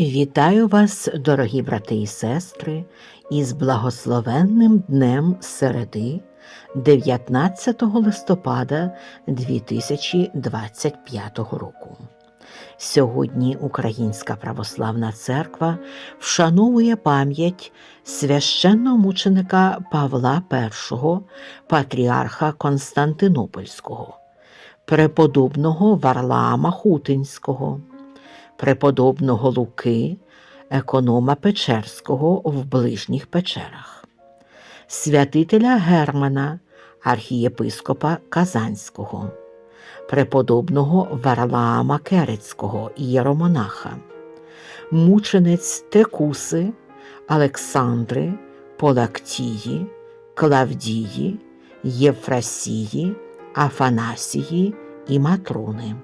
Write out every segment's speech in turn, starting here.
Вітаю вас, дорогі брати і сестри, із благословенним днем середи 19 листопада 2025 року. Сьогодні Українська православна церква вшановує пам'ять священномученика Павла І, патріарха Константинопольського, преподобного Варлаама Хутинського преподобного Луки, економа Печерського в ближніх печерах, святителя Германа, архієпископа Казанського, преподобного Варлаама Керецького єромонаха, мученець Текуси, Олександри, Полактії, Клавдії, Єфрасії, Афанасії і Матруни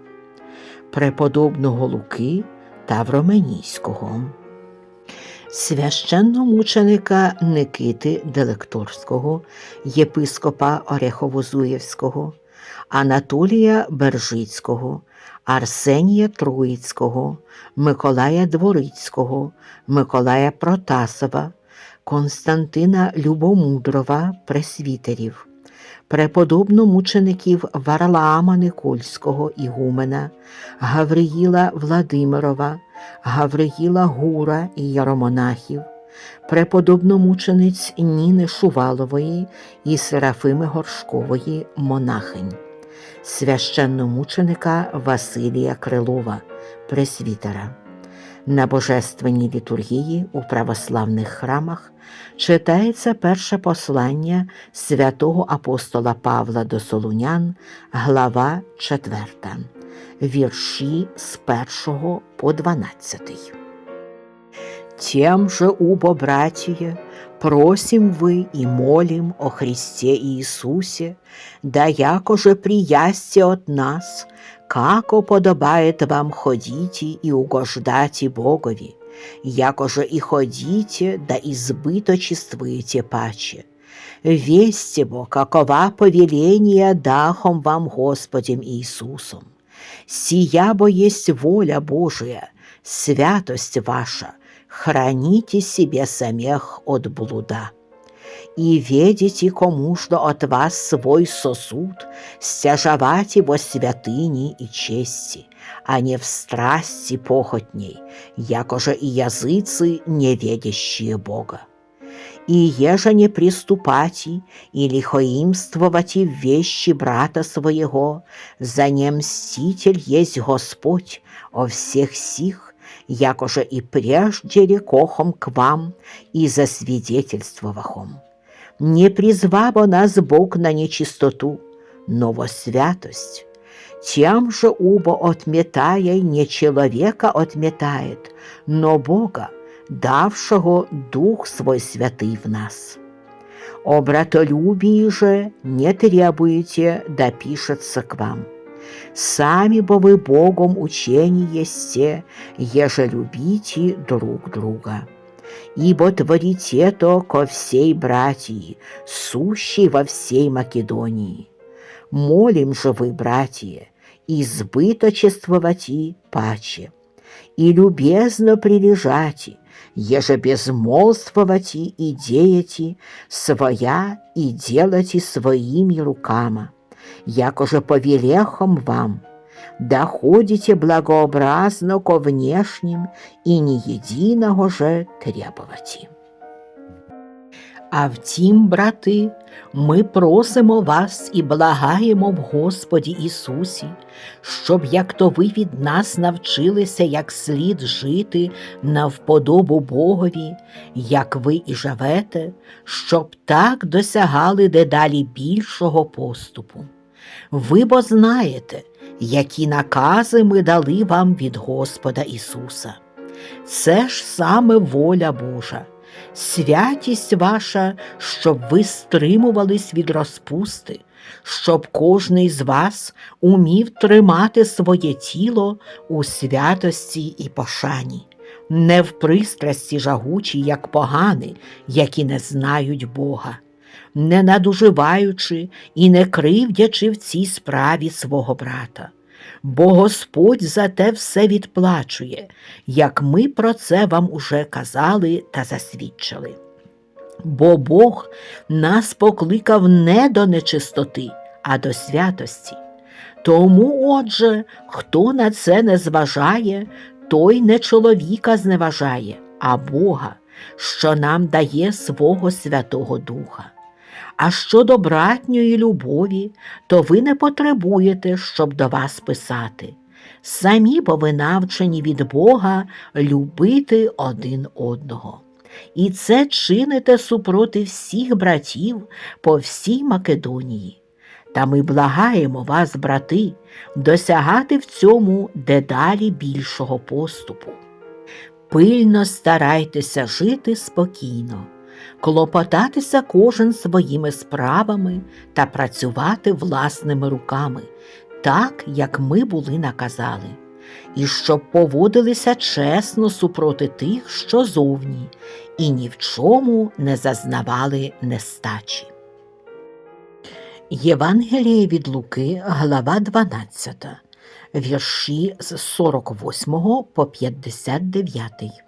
преподобного Луки Тавроменійського, священномученика Никити Делекторського, єпископа Орехово-Зуєвського, Анатолія Бержицького, Арсенія Троїцького, Миколая Дворицького, Миколая Протасова, Константина Любомудрова, пресвітерів преподобномучеників Варлаама Никольського Ігумена, Гавриїла Владимирова, Гавриїла Гура і Яромонахів, преподобномучениць Ніни Шувалової і Серафими Горшкової монахинь, священномученика Василія Крилова, пресвітера. На божественній літургії у православних храмах читається перше послання святого апостола Павла до Солунян, глава 4, вірші з 1 по 12. Тем же, убо, братья, просим вы и молим о Христе Иисусе, да якоже приясте от нас, како подобает вам ходите и угождати Богові, якоже и ходите, да избыточествуете паче. Весте бо, какова повеление дахом вам Господем Иисусом. Сия бо есть воля Божия, святость ваша, храните себе самих от блуда. И ведите, кому что от вас свой сосуд, стяжавать его святыни и чести, а не в страсти похотней, якоже и языцы, неведящие Бога. И еже не приступати и лихоимствовати в вещи брата своего, за не мститель есть Господь о всех сих, якоже и прежде рекохом к вам и засвидетельствовахом. Не призвабо нас Бог на нечистоту, но во святость. Тем же убо отметая не человека отметает, но Бога, давшего Дух свой святый в нас. О братолюбии же не требуете, да пишется к вам. Сами бо вы Богом учени есте, еже любите друг друга. Ибо творите то ко всей братьи, сущей во всей Македонии. Молим же вы, братья, избыточествовати паче, и любезно прилежати, еже безмолвствовати и деяти своя и делати своими руками, якоже повелехом вам, доходите благообразно ко внешним и не единого же требовати. А втім, брати, ми просимо вас і благаємо в Господі Ісусі, щоб як то ви від нас навчилися як слід жити на вподобу Богові, як ви і живете, щоб так досягали дедалі більшого поступу. Ви бо знаєте, які накази ми дали вам від Господа Ісуса. Це ж саме воля Божа святість ваша, щоб ви стримувались від розпусти, щоб кожний з вас умів тримати своє тіло у святості і пошані, не в пристрасті жагучі, як погани, які не знають Бога. Не надуживаючи і не кривдячи в цій справі свого брата, бо Господь за те все відплачує, як ми про це вам уже казали та засвідчили. Бо Бог нас покликав не до нечистоти, а до святості. Тому, отже, хто на це не зважає, той не чоловіка зневажає, а Бога, що нам дає свого Святого Духа. А щодо братньої любові, то ви не потребуєте, щоб до вас писати. Самі бо ви навчені від Бога любити один одного. І це чините супроти всіх братів по всій Македонії. Та ми благаємо вас, брати, досягати в цьому дедалі більшого поступу. Пильно старайтеся жити спокійно, клопотатися кожен своїми справами та працювати власними руками, так, як ми були наказали, і щоб поводилися чесно супроти тих, що зовні, і ні в чому не зазнавали нестачі. Євангеліє від Луки, глава 12, вірші з 48 по 59.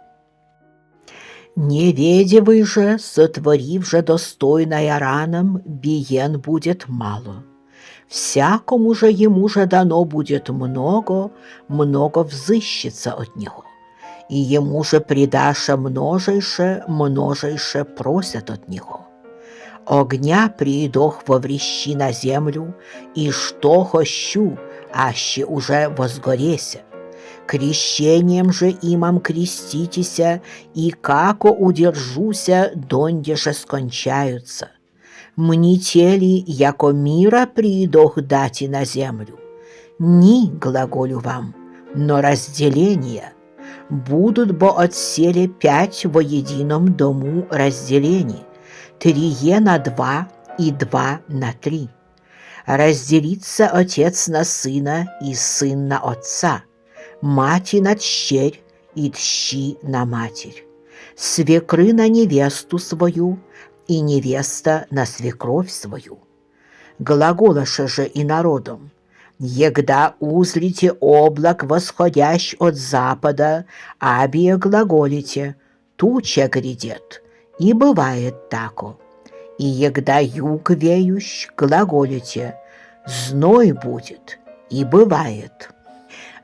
Неведевый же, сотворив же достойное ранам, биен будет мало. Всякому же ему же дано будет много, много взыщется от него. И ему же предаше множейше, множейше просят от него. Огня приидох во врещи на землю, и что хощу, аще уже возгореся. Крещением же имам креститеся, и како удержуся, донде же скончаются. Мнители, яко мира приидох дати на землю. Ни, глаголю вам, но разделение. Будут бо отселе пять во едином дому разделений, трие на два и два на три. Разделится отец на сына и сын на отца, мати на тщерь и тщи на матерь, свекры на невесту свою и невеста на свекровь свою. Глаголаше же и народом, Егда узрите облак, восходящ от запада, абие глаголите, туча грядет, и бывает тако. И егда юг веющ, глаголите, зной будет, и бывает.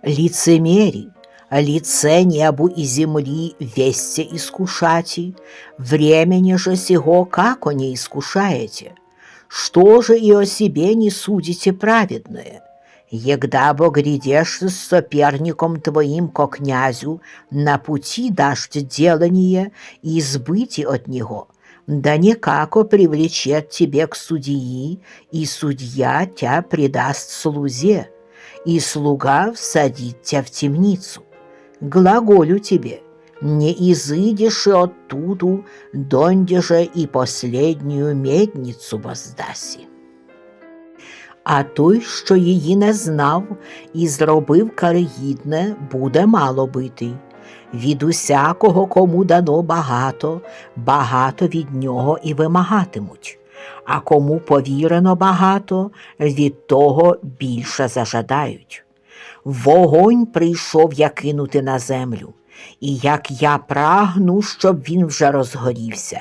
Лицемерий, лице небу и земли весте искушати, времени же сего како не искушаете, что же и о себе не судите праведное? Егда бо грядешь с соперником твоим ко князю, на пути дашь делание и избытие от него, да никако привлечет тебе к судьи, и судья тебя предаст слузе, и слуга всадит тебя в темницу. Глаголю тебе, не изыдешь оттуду, донде же и последнюю медницу воздаси. А той, що її не знав і зробив каригідне, буде мало битий. Від усякого, кому дано багато, багато від нього і вимагатимуть, а кому повірено багато, від того більше зажадають. Вогонь прийшов я кинути на землю, і як я прагну, щоб він вже розгорівся.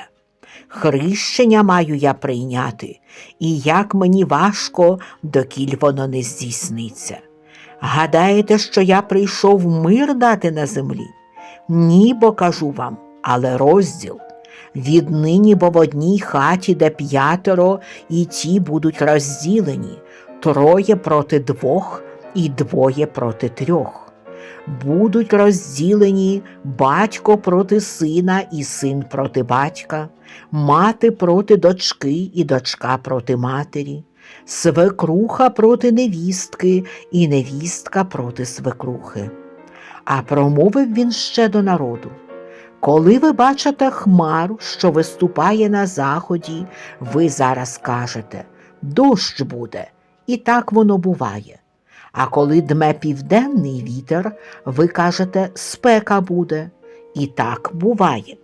Хрещення маю я прийняти, і як мені важко, докіль воно не здійсниться. Гадаєте, що я прийшов мир дати на землі? Ні, бо кажу вам, але розділ. Віднині бо в одній хаті, де п'ятеро, і ті будуть розділені, троє проти двох і двоє проти трьох. Будуть розділені батько проти сина і син проти батька, мати проти дочки і дочка проти матері, свекруха проти невістки і невістка проти свекрухи. А промовив він ще до народу. Коли ви бачите хмару, що виступає на заході, ви зараз кажете дощ буде, і так воно буває. А коли дме південний вітер, ви кажете спека буде, і так буває.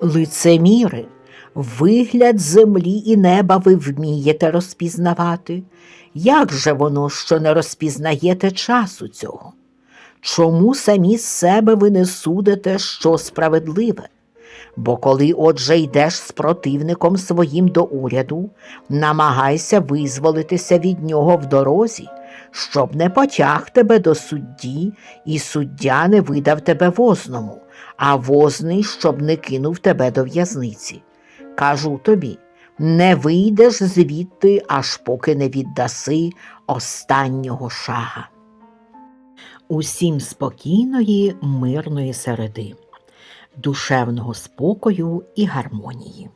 Лицеміри, вигляд землі і неба ви вмієте розпізнавати. Як же воно, що не розпізнаєте часу цього? Чому самі з себе ви не судите, що справедливе? Бо коли отже йдеш з противником своїм до уряду, намагайся визволитися від нього в дорозі, щоб не потяг тебе до судді, і суддя не видав тебе возному, а возний, щоб не кинув тебе до в'язниці. Кажу тобі, не вийдеш звідти, аж поки не віддаси останнього шага. Усім спокійної, мирної середи, душевного спокою і гармонії.